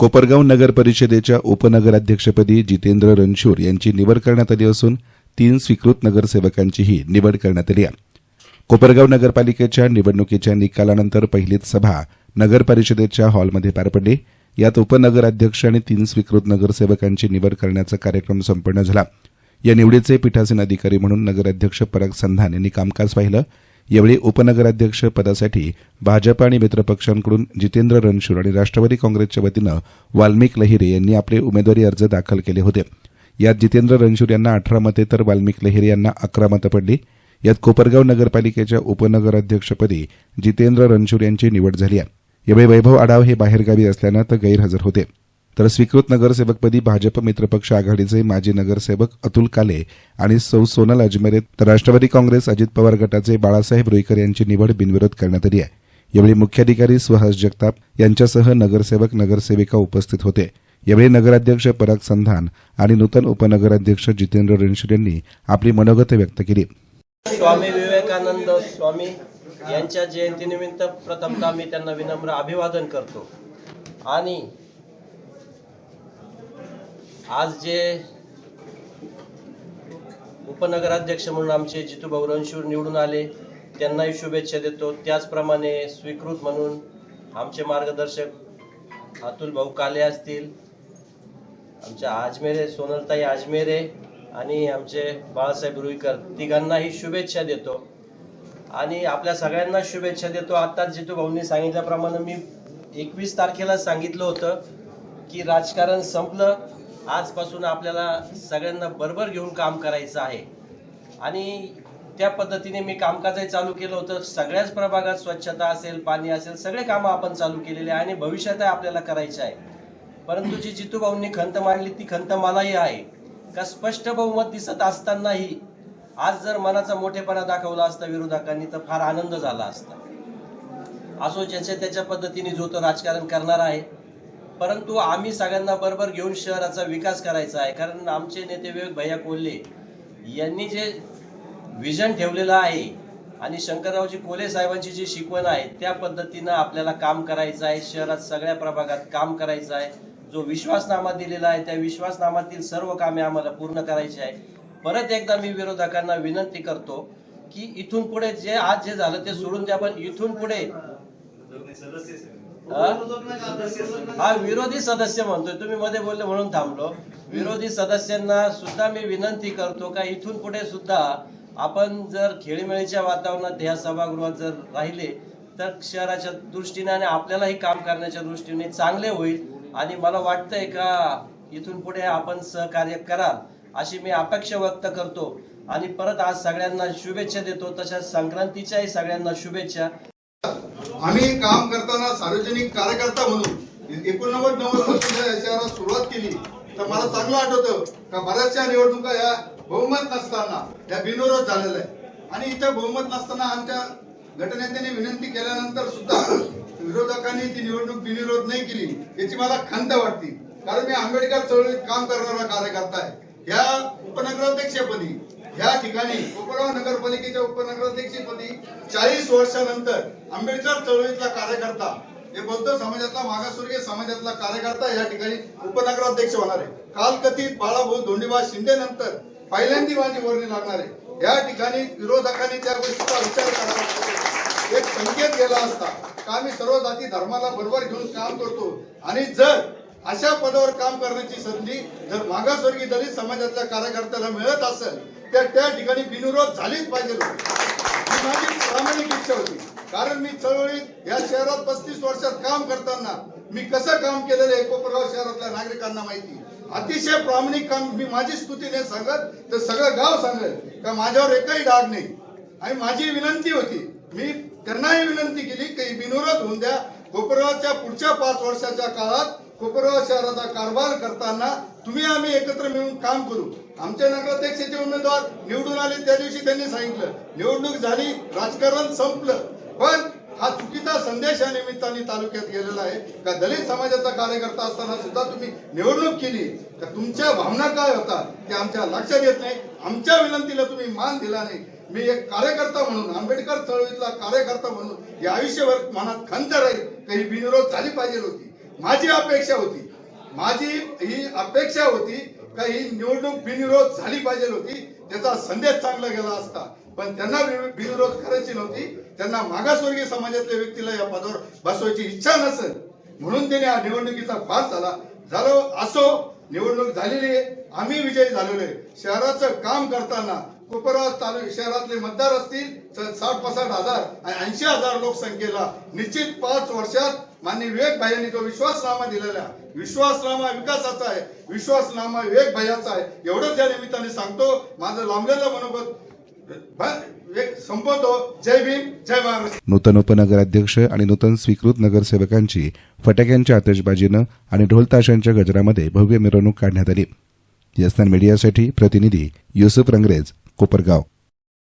कोपरगाव नगर परिषदेच्या उपनगराध्यक्षपदी जितेंद्र रणशूर यांची निवड करण्यात आली असून तीन स्वीकृत नगरसेवकांचीही निवड करण्यात आली आहे. कोपरगाव नगरपालिकेच्या निवडणुकीच्या निकालानंतर पहिलीच सभा नगरपरिषदेच्या हॉलमध्ये पार पडली. यात उपनगराध्यक्ष आणि तीन स्वीकृत नगरसेवकांची निवड करण्याचा कार्यक्रम संपन्न झाला. या निवडीचे पीठासीन अधिकारी म्हणून नगराध्यक्ष पराग संधान यांनी कामकाज पाहिलं. यावेळी उपनगराध्यक्ष पदासाठी भाजप आणि मित्रपक्षांकडून जितेंद्र रणशूर आणि राष्ट्रवादी काँग्रेसच्या वतीनं वाल्मिक लहिरे यांनी आपले उमेदवारी अर्ज दाखल केले होते. यात जितेंद्र रणशूर यांना अठरा मते तर वाल्मिक लहिरे यांना अकरा मतं पडली. यात कोपरगाव नगरपालिकेच्या उपनगराध्यक्षपदी जितेंद्र रणशूर यांची निवड झाली आहे. यावेळी वैभव आढाव हे बाहेरगावी असल्यानं तर गैरहजर होते. तर स्वीकृत नगरसेवकपदी भाजप मित्रपक्ष आघाडीचे माजी नगरसेवक अतुल काले आणि सौ सोनल अजमेरे तर राष्ट्रवादी काँग्रेस अजित पवार गटाचे बाळासाहेब रुईकर यांची निवड बिनविरोध करण्यात आली आहे. यावेळी मुख्याधिकारी सुहास जगताप यांच्यासह नगरसेवक नगरसेविका उपस्थित होते. यावेळी नगराध्यक्ष पराग संधान आणि नूतन उपनगराध्यक्ष जितेंद्र रणशीर यांनी आपली मनोगत व्यक्त केली. स्वामी विवेकानंद स्वामी यांच्या जयंतीनिमित्त प्रथमतः मी त्यांना विनम्र अभिवादन करतो. आणि आज जे उपनगराध्यक्ष म्हणून आमचे जितूभाऊ रणशूर निवडून आले त्यांनाही शुभेच्छा देतो. त्याचप्रमाणे स्वीकृत म्हणून आमचे मार्गदर्शक अतुल भाऊ काले असतील आमच्या आजमेरे सोनलताई आजमेरे आणि आमचे बाळासाहेब रुईकर तिघांनाही शुभेच्छा देतो. आणि आपल्या सगळ्यांना शुभेच्छा देतो. आत्ताच जितू भाऊंनी सांगितल्याप्रमाणे मी एकवीस तारखेला सांगितलं होतं की राजकारण संपलं आजपासून आपल्याला सगळ्यांना बरोबर घेऊन काम करायचं आहे. आणि त्या पद्धतीने मी कामकाजही चालू केलं होतं. सगळ्याच प्रभागात स्वच्छता असेल पाणी असेल सगळे कामं आपण चालू केलेले आहे आणि भविष्यातही आपल्याला करायचे आहे. परंतु जी जितू भाऊंनी खंत मांडली ती खंत मलाही आहे. का स्पष्ट बहुमत दिसत असतानाही आज जर मनाचा मोठेपणा दाखवला असता विरोधकांनी तर फार आनंद झाला असता. असो ज्याच्या त्याच्या पद्धतीने जो तो राजकारण करणार आहे परंतु आम्ही सगळ्यांना बरोबर घेऊन शहराचा विकास करायचा आहे. कारण आमचे नेते विवेक भैया कोल्हे यांनी जे विजन ठेवलेलं आहे आणि शंकररावजी कोल्हे साहेबांची जी शिकवण आहे त्या पद्धतीनं आपल्याला काम करायचं आहे. शहरात सगळ्या प्रभागात काम करायचं आहे. जो विश्वासनामा दिलेला आहे त्या विश्वासनामातील सर्व कामे आम्हाला पूर्ण करायची आहे. परत एकदा मी विरोधकांना विनंती करतो की इथून पुढे जे आज जे झालं ते सोडून द्या पण इथून पुढे हा? विरोधी सदस्य म्हणतोय. तुम्ही मध्ये बोलले म्हणून थांबलो. विरोधी सदस्यांना सुद्धा मी विनंती करतो का इथून पुढे सुद्धा आपण जर खेळीमेळीच्या वातावरणात ह्या सभागृहात जर राहिले तर शहराच्या दृष्टीने आणि आपल्यालाही काम करण्याच्या दृष्टीने चांगले होईल. आणि मला वाटतंय का इथून पुढे आपण सहकार्य कराल अशी मी अपेक्षा व्यक्त करतो. आणि परत आज सगळ्यांना शुभेच्छा देतो. तशाच संक्रांतीच्याही सगळ्यांना शुभेच्छा. आम्ही काम करताना सार्वजनिक कार्यकर्ता म्हणून एकोणनव्वद नव्वद वर्षाच्या शहरात सुरुवात केली. तर मला चांगलं आठवतं का बऱ्याचशा निवडणुका या बहुमत नसताना या बिनविरोध झालेल्या आहे आणि इथे बहुमत नसताना आमच्या गटनेत्याने विनंती केल्यानंतर सुद्धा विरोधकांनी ती निवडणूक बिनविरोध नाही केली याची मला खंत वाटते. कारण मी आंबेडकर चळवळीत काम करणारा कार्यकर्ता आहे. या उपनगराध्यक्षपदी या ठिकाणी कोपरगाव नगरपालिकेच्या उपनगराध्यक्षपदी चाळीस वर्षानंतर आंबेडकर चळवळीतला कार्यकर्ता हे बौद्ध समाजातला मागासवर्गीय समाजातला कार्यकर्ता या ठिकाणी उपनगराध्यक्ष होणार आहे. काल कथित बाळाभाऊ धोंडीबा शिंदे नंतर पहिल्यांदी माझी वर्णी लागणार आहे. या ठिकाणी विरोधकांनी त्या गोष्टीचा विचार करावा एक संकेत गेला असता का आम्ही सर्व जाती धर्माला बरोबर घेऊन काम करतो आणि जर अशा पदावर काम करण्याची संधी जर मागासवर्गीय दलित समाजातल्या कार्यकर्त्याला मिळत असेल त्या त्या ठिकाणी बिनविरोध झालीच पाहिजे ही माझी प्रामाणिक इच्छा होती. कारण मी चळवळीत या शहरात पस्तीस वर्षात काम करताना मी कसं काम केलेलं आहे कोपरगाव शहरातल्या नागरिकांना माहिती अतिशय प्रामाणिक काम मी माझी स्तुती नाही सांगत तर सगळं गाव सांगत का माझ्यावर एकही डाग नाही. आणि माझी विनंती होती मी त्यांनाही विनंती केली की बिनविरोध होऊन द्या. कोपरगावच्या पुढच्या पाच वर्षाच्या काळात कोपरगाव शहराचा कारभार करताना तुम्ही आम्ही एकत्र मिळून काम करू. आमच्या नगराध्यक्षाचे उमेदवार निवडून आले त्या दिवशी त्यांनी सांगितलं निवडणूक झाली राजकारण संपलं. पण हा चुकीचा संदेश या निमित्ताने तालुक्यात गेलेला आहे. का दलित समाजाचा कार्यकर्ता असताना सुद्धा तुम्ही निवडणूक केली? तर तुमच्या भावना काय होतात ते आमच्या लक्षात येत नाही. आमच्या विनंतीला तुम्ही मान दिला नाही. मी एक कार्यकर्ता म्हणून आंबेडकर चळवळीतला कार्यकर्ता म्हणून या आयुष्यभर मनात खंत राहील. काही बिनविरोध झाली पाहिजे होती. माझी अपेक्षा होती माझी ही अपेक्षा होती का ही निवडणूक बिनविरोध झाली पाहिजे होती त्याचा संदेश चांगला गेला असता. पण त्यांना बिनविरोध करायची नव्हती. त्यांना मागासवर्गीय समाजातल्या व्यक्तीला या पदावर बसवायची इच्छा नसेल. म्हणून त्याने हा निवडणुकीचा भाग झाला. झालो असो निवडणूक झालेली आहे. आम्ही विजयी झालेलो आहे. शहराचं काम करताना कोपरा तालुका शहरातले मतदार असतील तर साठ पासष्ट हजार आणि ऐंशी हजार लोकसंख्येला निश्चित पाच वर्षात माननीय विवेक भाईयांनी जो विश्वासनामा दिलेला विश्वासनामा विकासाचा आहे विश्वासनामा विवेक भाईयाचा आहे एवढंच या निमित्ताने सांगतो. माझं लांबलेलं मनोगत ब- एक संपवतो. जय भीम जय महाराष्ट्र. नूतन उपनगराध्यक्ष आणि नूतन स्वीकृत नगरसेवकांची फटाक्यांच्या आतषबाजीनं आणि ढोलताशांच्या गजरामध्ये भव्य मिरवणूक काढण्यात आली. यस्तान मीडियासाठी प्रतिनिधी युसुफ रंगरेज कोपरगाव.